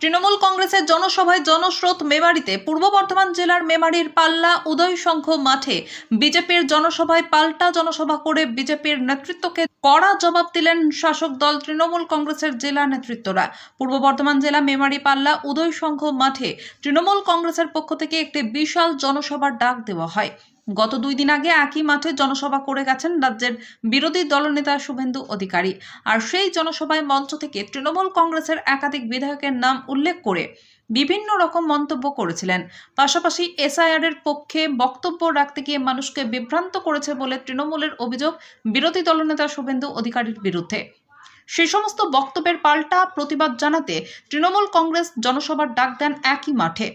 তৃণমূল কংগ্রেসের জনসভায় জনস্রোত মেমারিতে পূর্ব বর্ধমান জেলার মেমারির পাল্লা উদয় সংঘ মাঠে বিজেপির জনসভায় পাল্টা জনসভা করে বিজেপির নেতৃত্বকে কড়া জবাব দিলেন শাসক দল তৃণমূল কংগ্রেসের জেলা নেতৃত্বরা। পূর্ব বর্ধমান জেলা মেমারি পাল্লা উদয় সংঘ মাঠে তৃণমূল কংগ্রেসের পক্ষ থেকে একটি বিশাল জনসভার ডাক দেওয়া হয়। গত দুই দিন আগে একই মাঠে জনসভা করে গেছেন রাজ্যের বিরোধী দলনেতা শুভেন্দু অধিকারী। আর সেই জনসভায় মঞ্চ থেকে তৃণমূল কংগ্রেসের একাধিক বিধায়কের নাম উল্লেখ করে বিভিন্ন রকম মন্তব্য করেছিলেন। পাশাপাশি এসআইআর এর পক্ষে বক্তব্য রাখতে গিয়ে মানুষকে বিভ্রান্ত করেছে বলে তৃণমূলের অভিযোগ বিরোধী দলনেতা শুভেন্দু অধিকারীর বিরুদ্ধে। সে সমস্ত বক্তব্যের পাল্টা প্রতিবাদ জানাতে তৃণমূল কংগ্রেস জনসভার ডাক দেন একই মাঠে।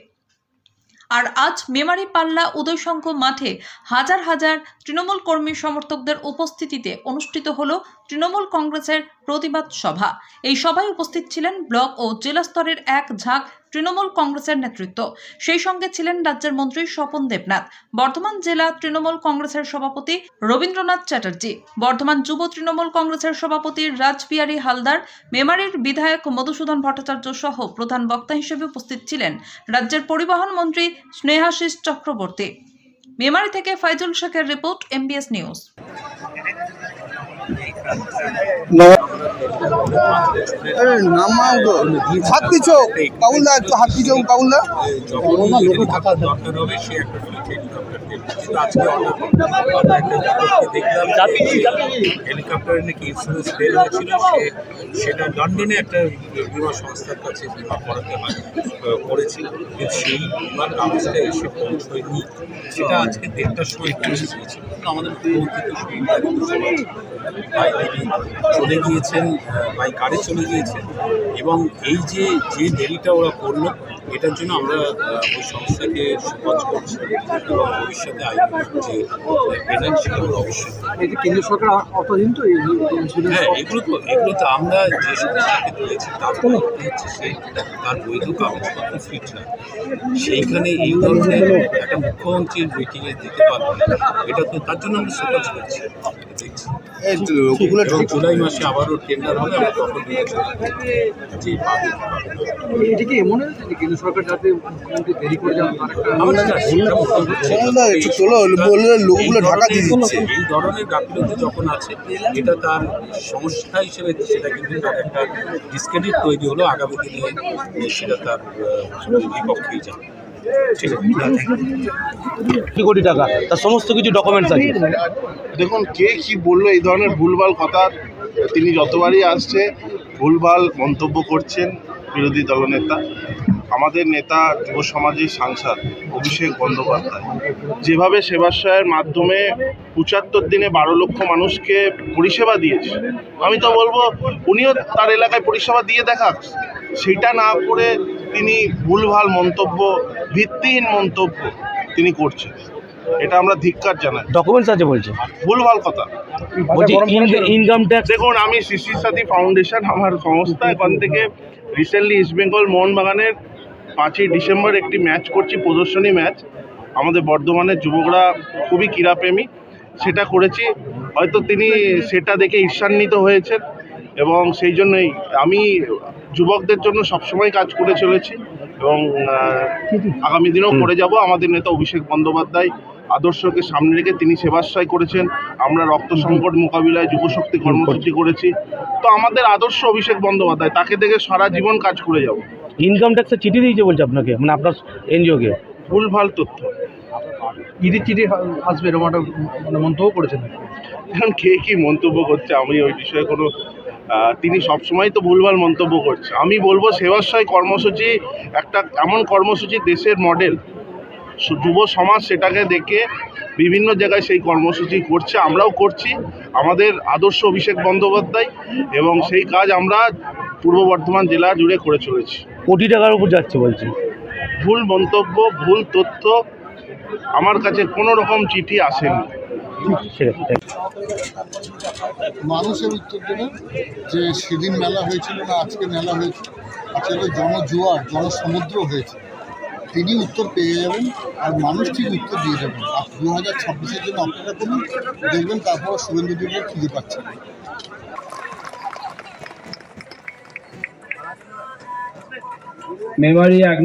আর আজ মেমারি পাল্লা উদয়শঙ্খ মাঠে হাজার হাজার তৃণমূল কর্মী সমর্থকদের উপস্থিতিতে অনুষ্ঠিত হল তৃণমূল কংগ্রেসের প্রতিবাদ সভা। এই সভায় উপস্থিত ছিলেন ব্লক ও জেলা স্তরের এক ঝাঁক তৃণমূল কংগ্রেসের নেতৃত্ব। সেই সঙ্গে ছিলেন রাজ্যের মন্ত্রী স্বপন দেবনাথ। বর্ধমান জেলা তৃণমূল কংগ্রেসের সভাপতি রবীন্দ্রনাথ চ্যাটার্জি। বর্ধমান যুব তৃণমূল কংগ্রেসের সভাপতি রাজবিহারী হালদার, মেমারির বিধায়ক মধুসূদন ভট্টাচার্য সহ প্রধান বক্তা হিসেবে উপস্থিত ছিলেন রাজ্যের পরিবহন মন্ত্রী স্নেহাশিস চক্রবর্তী। মেমারি থেকে ফাইজুল শেখের রিপোর্ট এমবিএস নিউজ নাকি ফেল হয়েছিল সেটা লন্ডনে একটা বিমা সংস্থার কাছে বিমা করাতে হয়, করেছিল। সেই বিমার কাগজটা এসে পৌঁছয়নি। সেটা আজকে দেড়টার সময় পৌঁছে আমাদের চলে গিয়েছেন বাই কারে চলে গিয়েছে এবং এই যে যে দেরিটা ওরা করল এটার জন্য আমরা ওই সংস্থাকে সুপারিশ করছি এবং ভবিষ্যতে আইন যে পেমেন্ট সেটা অবশ্যই। কেন্দ্র সরকার তো হ্যাঁ এগুলো তো এগুলো তো আমরা যে সংস্থাকে দিয়েছি তার কোনো হচ্ছে সে তার বৈধ কাগজপত্র ফিট না। সেইখানে এই ধরনের একটা মুখ্যমন্ত্রীর মিটিংয়ে দিতে পারবে এটা তো তার জন্য আমরা সুপারিশ করছি। দেখছি। ওগুলো জুলাই মাসে আবারও টেন্ডার হবে আমরা তখন বিবেচনা করব যে পাবে কি পাবে না। এটা কি এমন কেন্দ্র সরকার যাতে দেরি করে লোকগুলো ঢাকা দিয়ে দিচ্ছে। এই ধরনের গাফিলতি যখন আছে এটা তার সমস্যা হিসেবে সেটা কিন্তু তার একটা ডিসক্রেডিট তৈরি হলো আগামী দিনে সেটা তার বিপক্ষেই যাবে। কোটি টাকা, তার সমস্ত কিছু ডকুমেন্টস আছে। দেখুন, কে কি বলল, এই ধরনের ভুলভাল কথা তিনি যতবারই আসছে, ভুলভাল মন্তব্য করছেন বিরোধী দলনেতা। আমাদের নেতা, যুব সমাজের সাংসদ অভিষেক বন্দ্যোপাধ্যায়। যেভাবে সেবাশ্রয়ের মাধ্যমে পঁচাত্তর দিনে বারো লক্ষ মানুষকে পরিষেবা দিয়েছে, আমি তো বলব, উনিও তার এলাকায় পরিষেবা দিয়ে দেখাক। সেটা না করে তিনি ভুলভাল মন্তব্য ভিত্তিহীন মন্তব্য তিনি করছেন। এটা আমরা ধিক্কার জানাই। ডকুমেন্টস আছে বলছে। ভুলভাল কথা। বলছি ইনকাম ট্যাক্স দেখুন আমি শিশি সাথী ফাউন্ডেশন আমার সংস্থা এখান থেকে রিসেন্টলি ইস্টবেঙ্গল মোহনবাগানের পাঁচই ডিসেম্বর একটি ম্যাচ করছি প্রদর্শনী ম্যাচ আমাদের বর্ধমানের যুবকরা খুবই ক্রীড়াপ্রেমী। সেটা করেছি। হয়তো তিনি সেটা দেখে ঈর্ষান্বিত হয়েছেন। এবং সেই জন্যই আমি যুবকদের জন্য সবসময় কাজ করে চলেছি এবং আগামী দিনেও করে যাব। আমাদের নেতা অভিষেক বন্দ্যোপাধ্যায় আদর্শকে সামনে রেখে তিনি সেবাশ্রয় করেছেন। আমরা রক্ত সংকট মোকাবিলায় যুবশক্তি কর্মসূচি করেছি। তো আমাদের আদর্শ অভিষেক বন্দ্যোপাধ্যায় তাকে দেখে সারা জীবন কাজ করে যাব। ইনকাম ট্যাক্সের চিঠি দিয়েছে বলছে আপনাকে মানে আপনার এনজিওকে? ভুলভাল তথ্য। ইডি চিঠি আসবে এরকম একটা মানে মন্তব্য করেছেন। এখন কে কি মন্তব্য করছে আমি ওই বিষয়ে কোনো তিনি সবসময় তো ভুলভাল মন্তব্য করছে। আমি বলব সেবাশ্রয় কর্মসূচি একটা এমন কর্মসূচি দেশের মডেল যুব সমাজ সেটাকে দেখে বিভিন্ন জায়গায় সেই কর্মসূচি করছে আমরাও করছি। আমাদের আদর্শ অভিষেক বন্দ্যোপাধ্যায় এবং সেই কাজ আমরা পূর্ব বর্ধমান জেলা জুড়ে করে চলেছি। কোটি টাকার উপর যাচ্ছে বলছি ভুল মন্তব্য ভুল তথ্য আমার কাছে কোনো রকম চিঠি আসেনি। মানুষের উত্তর দেবেন যে সেদিন মেলা হয়েছিল না আজকে মেলা হয়েছে। আজকে জনজোয়ার, জনসমুদ্র হয়েছে। তিনি উত্তর পেয়ে যাবেন আর মানুষ ঠিক উত্তর দিয়ে যাবেন। আর দু হাজার ছাব্বিশের জন্য অপেক্ষা করুন, দেখবেন তারপর শুভেন্দু খিদে পাচ্ছে মেমারি এক